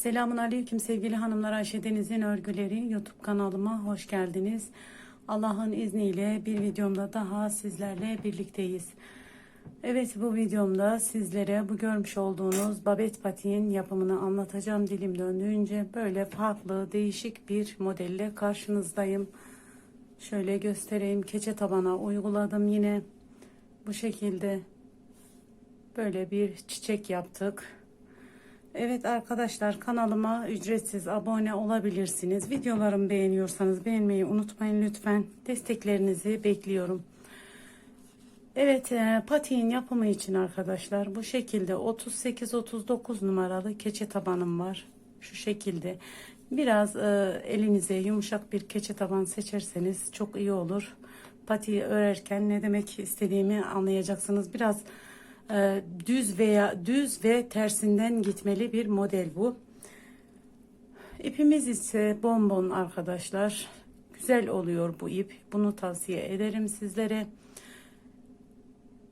Selamun Aleyküm sevgili hanımlar Ayşe Deniz'in örgüleri YouTube kanalıma hoş geldiniz. Allah'ın izniyle bir videomda daha sizlerle birlikteyiz. Evet bu videomda sizlere bu görmüş olduğunuz babet patiğin yapımını anlatacağım dilim döndüğünce böyle farklı değişik bir modelle karşınızdayım. Şöyle göstereyim keçe tabana uyguladım yine bu şekilde böyle bir çiçek yaptık. Evet arkadaşlar kanalıma ücretsiz abone olabilirsiniz. Videolarımı beğeniyorsanız beğenmeyi unutmayın lütfen. Desteklerinizi bekliyorum. Evet e, patiğin yapımı için arkadaşlar bu şekilde 38-39 numaralı keçe tabanım var. Şu şekilde. Biraz e, elinize yumuşak bir keçe taban seçerseniz çok iyi olur. Patiği örerken ne demek istediğimi anlayacaksınız. Biraz e, düz veya düz ve tersinden gitmeli bir model bu. İpimiz ise bonbon arkadaşlar. Güzel oluyor bu ip. Bunu tavsiye ederim sizlere.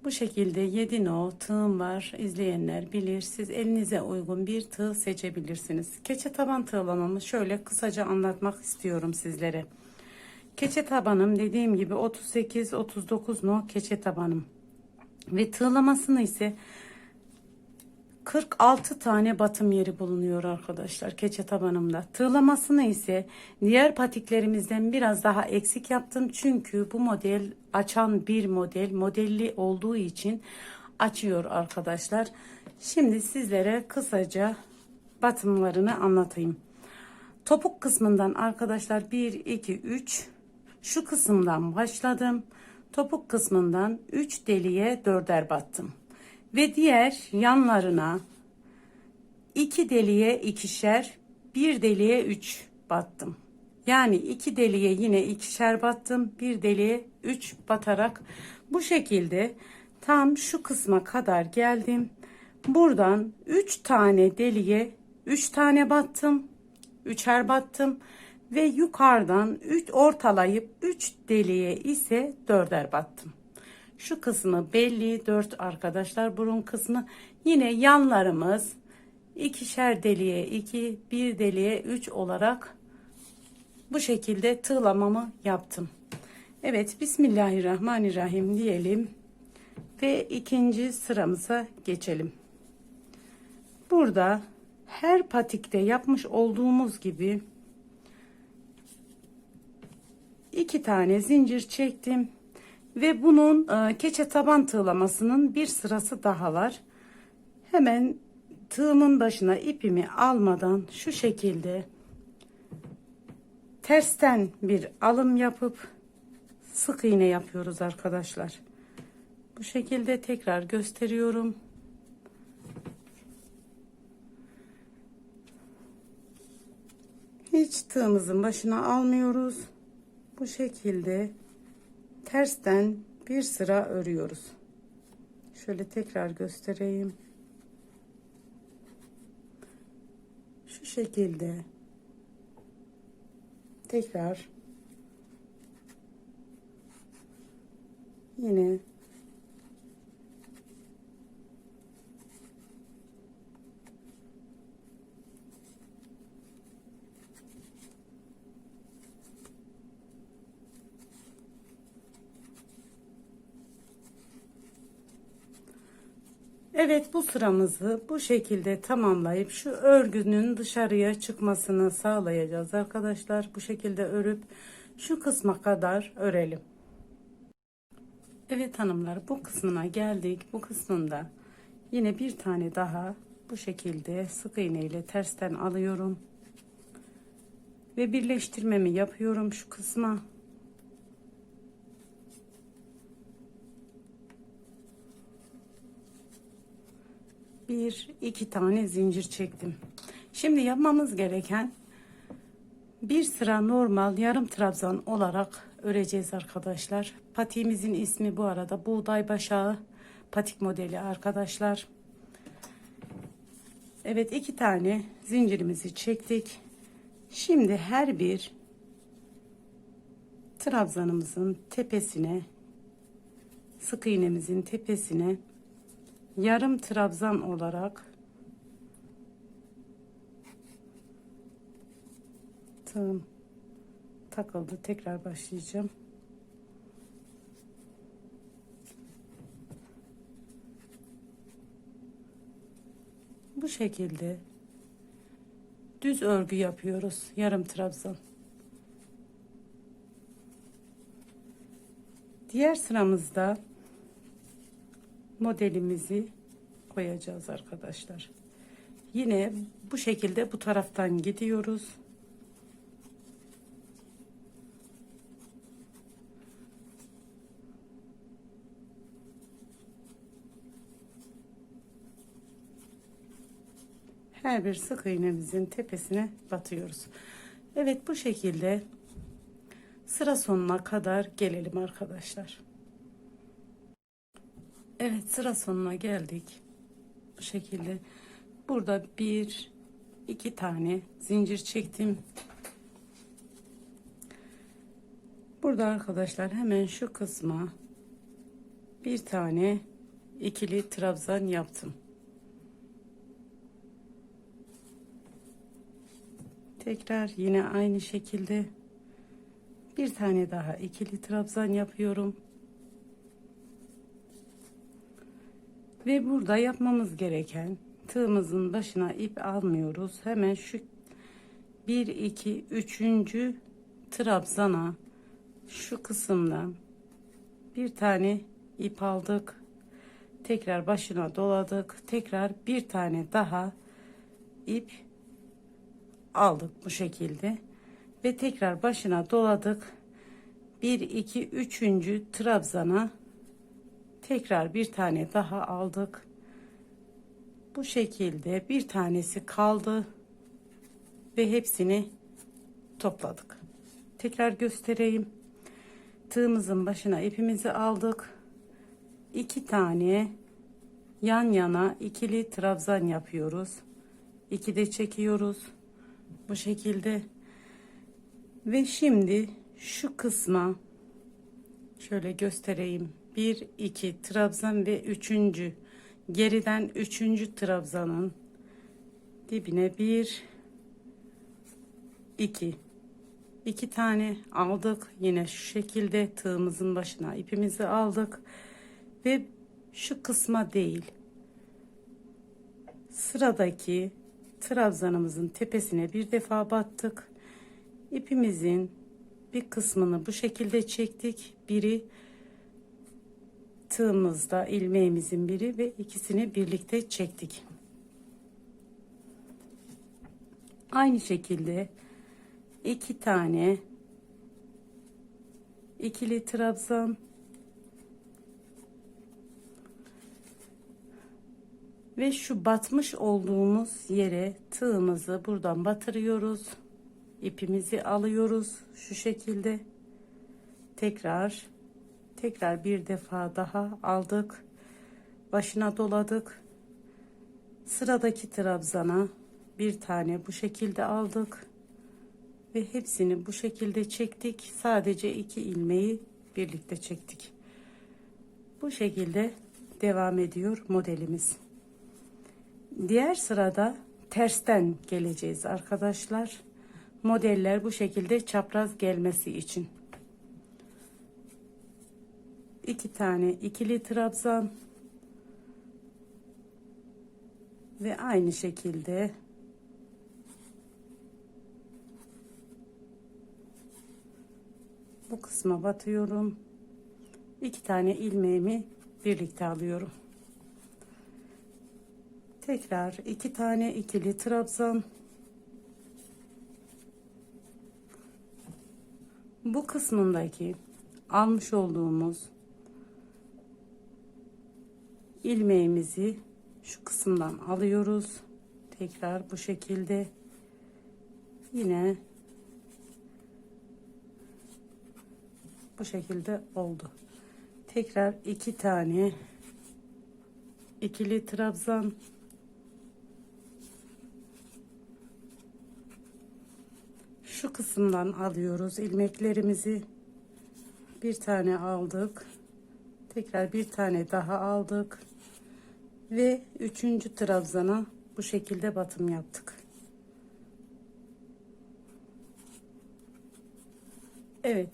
Bu şekilde 7 no tığım var. İzleyenler bilir. Siz elinize uygun bir tığ seçebilirsiniz. Keçe taban tığlamamı şöyle kısaca anlatmak istiyorum sizlere. Keçe tabanım dediğim gibi 38-39 no keçe tabanım. Ve tığlamasını ise 46 tane batım yeri bulunuyor arkadaşlar keçe tabanımda. Tığlamasını ise diğer patiklerimizden biraz daha eksik yaptım. Çünkü bu model açan bir model. Modelli olduğu için açıyor arkadaşlar. Şimdi sizlere kısaca batımlarını anlatayım. Topuk kısmından arkadaşlar 1, 2, 3 şu kısımdan başladım. Topuk kısmından 3 deliğe dörder battım ve diğer yanlarına iki deliğe ikişer, bir deliğe üç battım. Yani iki deliğe yine ikişer battım, bir deliğe üç batarak bu şekilde tam şu kısma kadar geldim. Buradan üç tane deliğe üç tane battım, üçer battım ve yukarıdan üç ortalayıp üç deliğe ise dörder battım. Şu kısmı belli 4 arkadaşlar burun kısmı yine yanlarımız ikişer deliğe 2 bir deliğe 3 olarak bu şekilde tığlamamı yaptım. Evet Bismillahirrahmanirrahim diyelim ve ikinci sıramıza geçelim. Burada her patikte yapmış olduğumuz gibi iki tane zincir çektim ve bunun e, keçe taban tığlamasının bir sırası daha var. Hemen tığımın başına ipimi almadan şu şekilde tersten bir alım yapıp sık iğne yapıyoruz arkadaşlar. Bu şekilde tekrar gösteriyorum. Hiç tığımızın başına almıyoruz. Bu şekilde tersten bir sıra örüyoruz. Şöyle tekrar göstereyim. Şu şekilde tekrar yine Evet bu sıramızı bu şekilde tamamlayıp şu örgünün dışarıya çıkmasını sağlayacağız arkadaşlar. Bu şekilde örüp şu kısma kadar örelim. Evet hanımlar bu kısmına geldik. Bu kısmında yine bir tane daha bu şekilde sık iğne ile tersten alıyorum. Ve birleştirmemi yapıyorum şu kısma. Bir iki tane zincir çektim. Şimdi yapmamız gereken bir sıra normal yarım trabzan olarak öreceğiz arkadaşlar. Patiğimizin ismi bu arada buğday başağı patik modeli arkadaşlar. Evet iki tane zincirimizi çektik. Şimdi her bir trabzanımızın tepesine sık iğnemizin tepesine yarım trabzan olarak tığım takıldı. Tekrar başlayacağım. Bu şekilde düz örgü yapıyoruz. Yarım trabzan. Diğer sıramızda modelimizi koyacağız arkadaşlar. Yine bu şekilde bu taraftan gidiyoruz. Her bir sık iğnemizin tepesine batıyoruz. Evet bu şekilde sıra sonuna kadar gelelim arkadaşlar. Evet sıra sonuna geldik. Bu şekilde burada bir iki tane zincir çektim. Burada arkadaşlar hemen şu kısma bir tane ikili trabzan yaptım. Tekrar yine aynı şekilde bir tane daha ikili trabzan yapıyorum. Ve burada yapmamız gereken tığımızın başına ip almıyoruz. Hemen şu 1 2 3. trabzana şu kısımdan bir tane ip aldık. Tekrar başına doladık. Tekrar bir tane daha ip aldık bu şekilde ve tekrar başına doladık 1 2 3. trabzana tekrar bir tane daha aldık. Bu şekilde bir tanesi kaldı ve hepsini topladık. Tekrar göstereyim. Tığımızın başına ipimizi aldık. İki tane yan yana ikili trabzan yapıyoruz. İki de çekiyoruz. Bu şekilde. Ve şimdi şu kısma şöyle göstereyim 1 2 trabzan ve üçüncü geriden üçüncü trabzanın dibine bir iki iki tane aldık yine şu şekilde tığımızın başına ipimizi aldık ve şu kısma değil sıradaki trabzanımızın tepesine bir defa battık. İpimizin bir kısmını bu şekilde çektik. Biri tığımızda ilmeğimizin biri ve ikisini birlikte çektik. Aynı şekilde iki tane ikili trabzan ve şu batmış olduğumuz yere tığımızı buradan batırıyoruz ipimizi alıyoruz şu şekilde tekrar tekrar bir defa daha aldık. Başına doladık. Sıradaki trabzana bir tane bu şekilde aldık. Ve hepsini bu şekilde çektik. Sadece iki ilmeği birlikte çektik. Bu şekilde devam ediyor modelimiz. Diğer sırada tersten geleceğiz arkadaşlar. Modeller bu şekilde çapraz gelmesi için. İki tane ikili trabzan ve aynı şekilde bu kısma batıyorum. iki tane ilmeğimi birlikte alıyorum. Tekrar iki tane ikili trabzan. Bu kısmındaki almış olduğumuz ilmeğimizi şu kısımdan alıyoruz. Tekrar bu şekilde. Yine bu şekilde oldu. Tekrar iki tane ikili trabzan. Şu kısımdan alıyoruz ilmeklerimizi. Bir tane aldık. Tekrar bir tane daha aldık ve üçüncü trabzana bu şekilde batım yaptık Evet.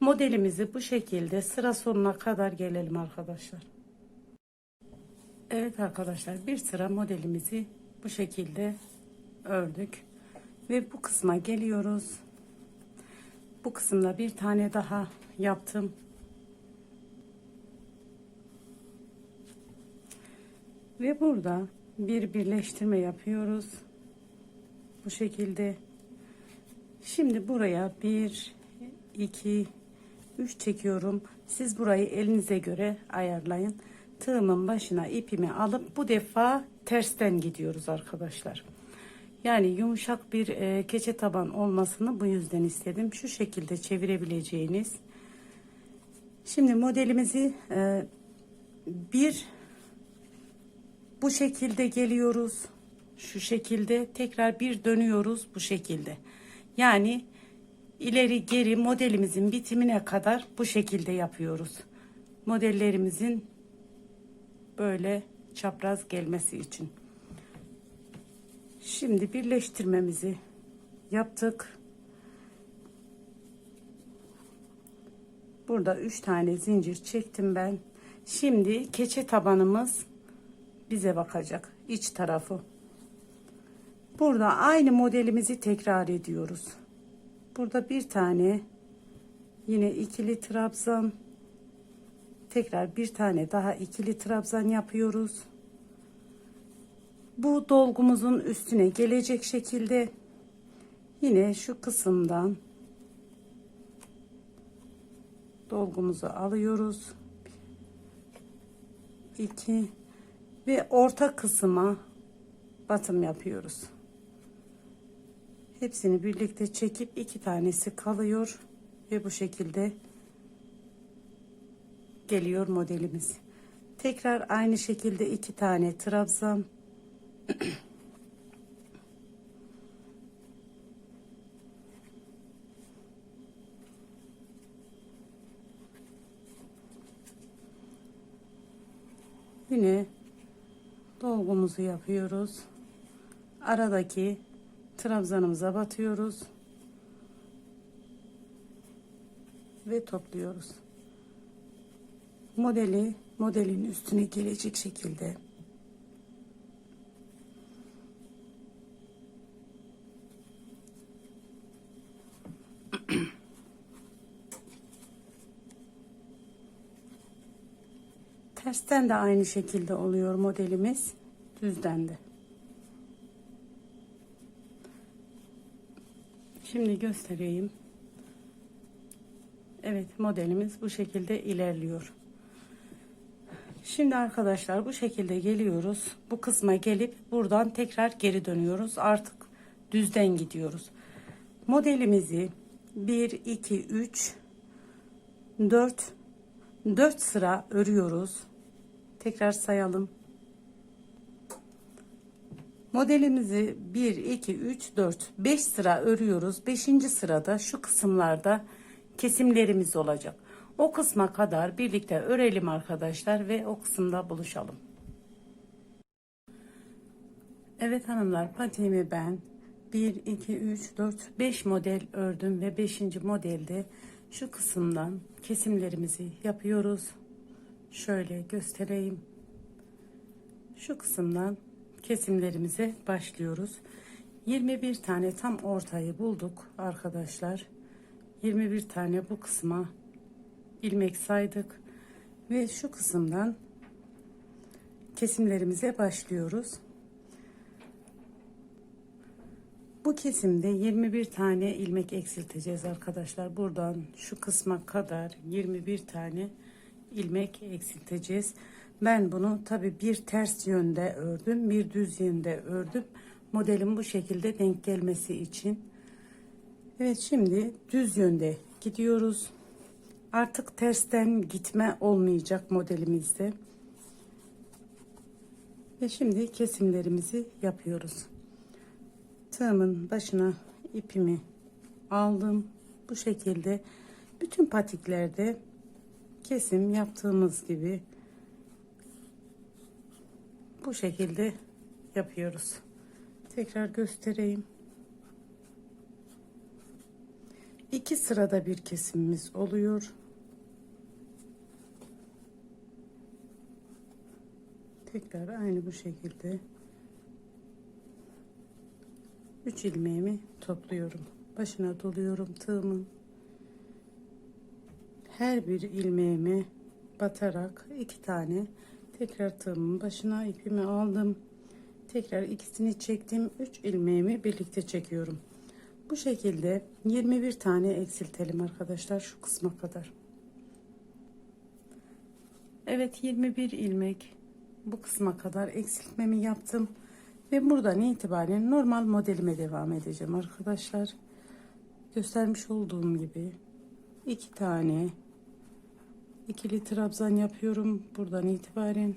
Modelimizi bu şekilde sıra sonuna kadar gelelim arkadaşlar. Evet arkadaşlar bir sıra modelimizi bu şekilde ördük. Ve bu kısma geliyoruz. Bu kısımda bir tane daha yaptım. Ve burada bir birleştirme yapıyoruz. Bu şekilde. Şimdi buraya bir, iki, üç çekiyorum. Siz burayı elinize göre ayarlayın. Tığımın başına ipimi alıp bu defa tersten gidiyoruz arkadaşlar. Yani yumuşak bir e, keçe taban olmasını bu yüzden istedim. Şu şekilde çevirebileceğiniz. Şimdi modelimizi e, bir bu şekilde geliyoruz. Şu şekilde tekrar bir dönüyoruz bu şekilde. Yani ileri geri modelimizin bitimine kadar bu şekilde yapıyoruz. Modellerimizin böyle çapraz gelmesi için. Şimdi birleştirmemizi yaptık. Burada 3 tane zincir çektim ben. Şimdi keçe tabanımız bize bakacak iç tarafı. Burada aynı modelimizi tekrar ediyoruz. Burada bir tane yine ikili trabzan tekrar bir tane daha ikili trabzan yapıyoruz. Bu dolgumuzun üstüne gelecek şekilde yine şu kısımdan dolgumuzu alıyoruz. 2 ve orta kısma batım yapıyoruz. Hepsini birlikte çekip iki tanesi kalıyor ve bu şekilde geliyor modelimiz. Tekrar aynı şekilde iki tane trabzan Yine dolgumuzu yapıyoruz. Aradaki trabzanımıza batıyoruz. Ve topluyoruz. Modeli modelin üstüne gelecek şekilde Tersten de aynı şekilde oluyor modelimiz. Düzden de. Şimdi göstereyim. Evet modelimiz bu şekilde ilerliyor. Şimdi arkadaşlar bu şekilde geliyoruz. Bu kısma gelip buradan tekrar geri dönüyoruz. Artık düzden gidiyoruz. Modelimizi 1, 2, 3, 4, 4 sıra örüyoruz. Tekrar sayalım. Modelimizi 1, 2, 3, 4, 5 sıra örüyoruz. 5. sırada şu kısımlarda kesimlerimiz olacak. O kısma kadar birlikte örelim arkadaşlar ve o kısımda buluşalım. Evet hanımlar patiğimi ben 1, 2, 3, 4, 5 model ördüm ve 5. modelde şu kısımdan kesimlerimizi yapıyoruz. Şöyle göstereyim. Şu kısımdan kesimlerimize başlıyoruz. 21 tane tam ortayı bulduk arkadaşlar. 21 tane bu kısma ilmek saydık ve şu kısımdan kesimlerimize başlıyoruz. Bu kesimde 21 tane ilmek eksilteceğiz arkadaşlar. Buradan şu kısma kadar 21 tane ilmek eksilteceğiz. Ben bunu tabi bir ters yönde ördüm, bir düz yönde ördüm. Modelim bu şekilde denk gelmesi için. Evet şimdi düz yönde gidiyoruz. Artık tersten gitme olmayacak modelimizde. Ve şimdi kesimlerimizi yapıyoruz. Tığımın başına ipimi aldım. Bu şekilde bütün patiklerde kesim yaptığımız gibi bu şekilde yapıyoruz. Tekrar göstereyim. iki sırada bir kesimimiz oluyor. Tekrar aynı bu şekilde 3 ilmeğimi topluyorum. Başına doluyorum tığımın. Her bir ilmeğime batarak iki tane tekrar tığımın başına ipimi aldım. Tekrar ikisini çektim. 3 ilmeğimi birlikte çekiyorum. Bu şekilde 21 tane eksiltelim arkadaşlar şu kısma kadar. Evet 21 ilmek bu kısma kadar eksiltmemi yaptım. Ve buradan itibaren normal modelime devam edeceğim arkadaşlar. Göstermiş olduğum gibi iki tane ikili trabzan yapıyorum buradan itibaren.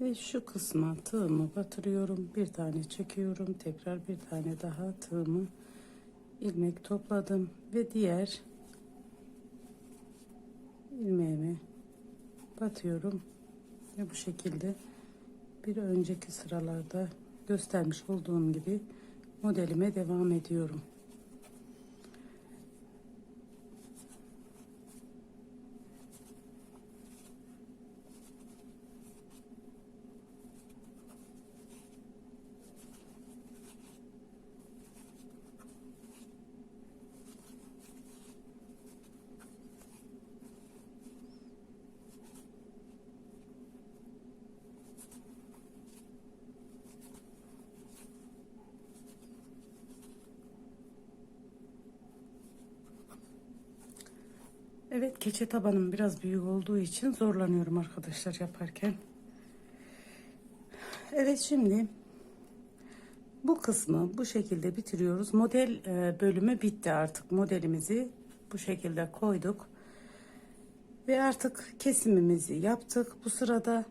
Ve şu kısma tığımı batırıyorum. Bir tane çekiyorum. Tekrar bir tane daha tığımı ilmek topladım ve diğer ilmeğimi batıyorum ve bu şekilde bir önceki sıralarda göstermiş olduğum gibi modelime devam ediyorum. Keçe tabanım biraz büyük olduğu için zorlanıyorum arkadaşlar yaparken. Evet şimdi bu kısmı bu şekilde bitiriyoruz. Model e, bölümü bitti artık. Modelimizi bu şekilde koyduk. Ve artık kesimimizi yaptık. Bu sırada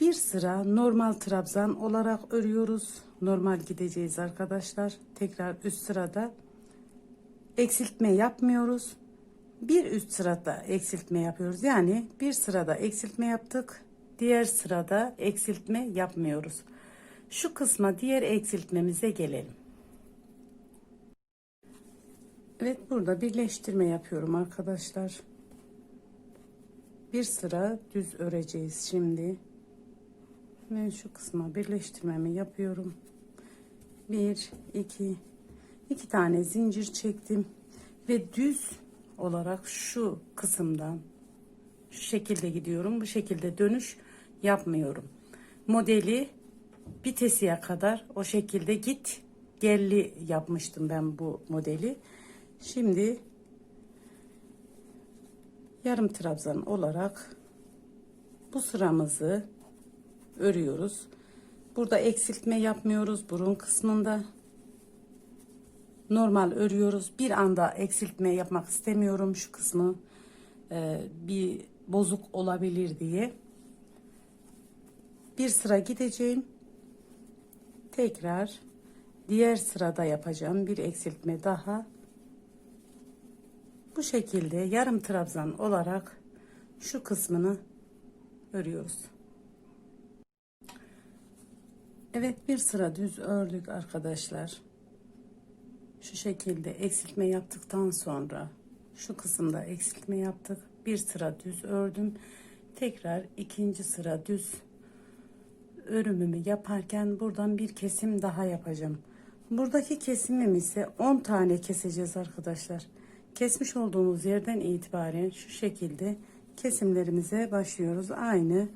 bir sıra normal trabzan olarak örüyoruz. Normal gideceğiz arkadaşlar. Tekrar üst sırada eksiltme yapmıyoruz bir üst sırada eksiltme yapıyoruz. Yani bir sırada eksiltme yaptık. Diğer sırada eksiltme yapmıyoruz. Şu kısma diğer eksiltmemize gelelim. Evet burada birleştirme yapıyorum arkadaşlar. Bir sıra düz öreceğiz şimdi. Ve şu kısma birleştirmemi yapıyorum. Bir, iki, iki tane zincir çektim ve düz olarak şu kısımdan şu şekilde gidiyorum. Bu şekilde dönüş yapmıyorum. Modeli bitesiye kadar o şekilde git gelli yapmıştım ben bu modeli. Şimdi yarım trabzan olarak bu sıramızı örüyoruz. Burada eksiltme yapmıyoruz burun kısmında normal örüyoruz. Bir anda eksiltme yapmak istemiyorum şu kısmı. Ee, bir bozuk olabilir diye. Bir sıra gideceğim. Tekrar diğer sırada yapacağım bir eksiltme daha. Bu şekilde yarım trabzan olarak şu kısmını örüyoruz. Evet bir sıra düz ördük arkadaşlar şu şekilde eksiltme yaptıktan sonra şu kısımda eksiltme yaptık. Bir sıra düz ördüm. Tekrar ikinci sıra düz örümümü yaparken buradan bir kesim daha yapacağım. Buradaki kesimim ise 10 tane keseceğiz arkadaşlar. Kesmiş olduğumuz yerden itibaren şu şekilde kesimlerimize başlıyoruz. Aynı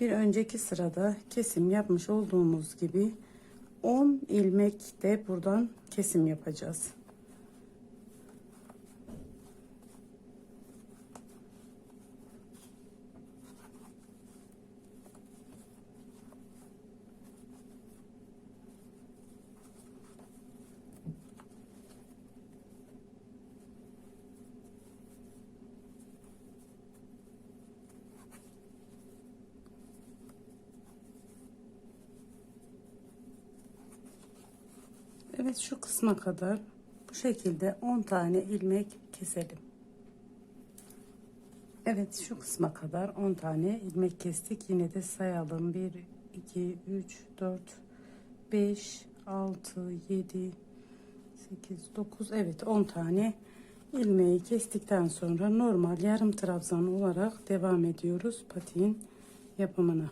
bir önceki sırada kesim yapmış olduğumuz gibi 10 ilmek de buradan kesim yapacağız. Evet şu kısma kadar bu şekilde 10 tane ilmek keselim. Evet şu kısma kadar 10 tane ilmek kestik. Yine de sayalım. 1, 2, 3, 4, 5, 6, 7, 8, 9 evet 10 tane ilmeği kestikten sonra normal yarım trabzan olarak devam ediyoruz patiğin yapımına.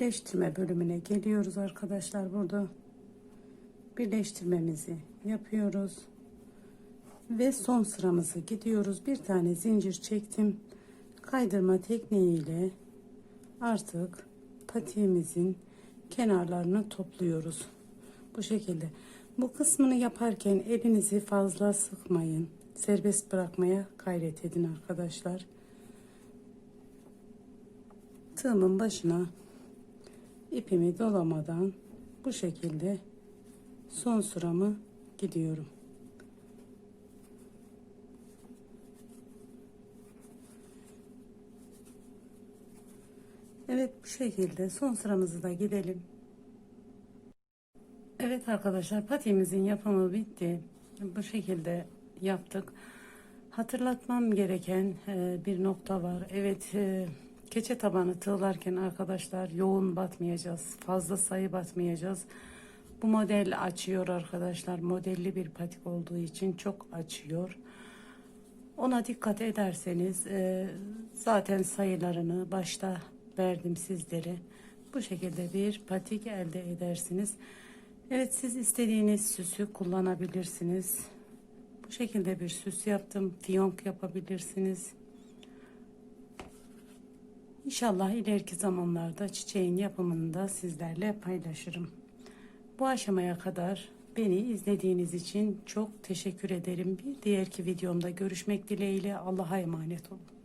Birleştirme bölümüne geliyoruz arkadaşlar burada. Birleştirmemizi yapıyoruz. Ve son sıramızı gidiyoruz. Bir tane zincir çektim. Kaydırma tekniğiyle artık patiğimizin kenarlarını topluyoruz. Bu şekilde. Bu kısmını yaparken elinizi fazla sıkmayın. Serbest bırakmaya gayret edin arkadaşlar. Tığımın başına ipimi dolamadan bu şekilde son sıramı gidiyorum. Evet bu şekilde son sıramızı da gidelim. Evet arkadaşlar patiğimizin yapımı bitti. Bu şekilde yaptık. Hatırlatmam gereken e, bir nokta var. Evet e, keçe tabanı tığlarken arkadaşlar yoğun batmayacağız. Fazla sayı batmayacağız. Bu model açıyor arkadaşlar. Modelli bir patik olduğu için çok açıyor. Ona dikkat ederseniz e, zaten sayılarını başta verdim sizlere. Bu şekilde bir patik elde edersiniz. Evet siz istediğiniz süsü kullanabilirsiniz. Bu şekilde bir süs yaptım. Fiyonk yapabilirsiniz. İnşallah ileriki zamanlarda çiçeğin yapımını da sizlerle paylaşırım. Bu aşamaya kadar beni izlediğiniz için çok teşekkür ederim. Bir diğerki videomda görüşmek dileğiyle Allah'a emanet olun.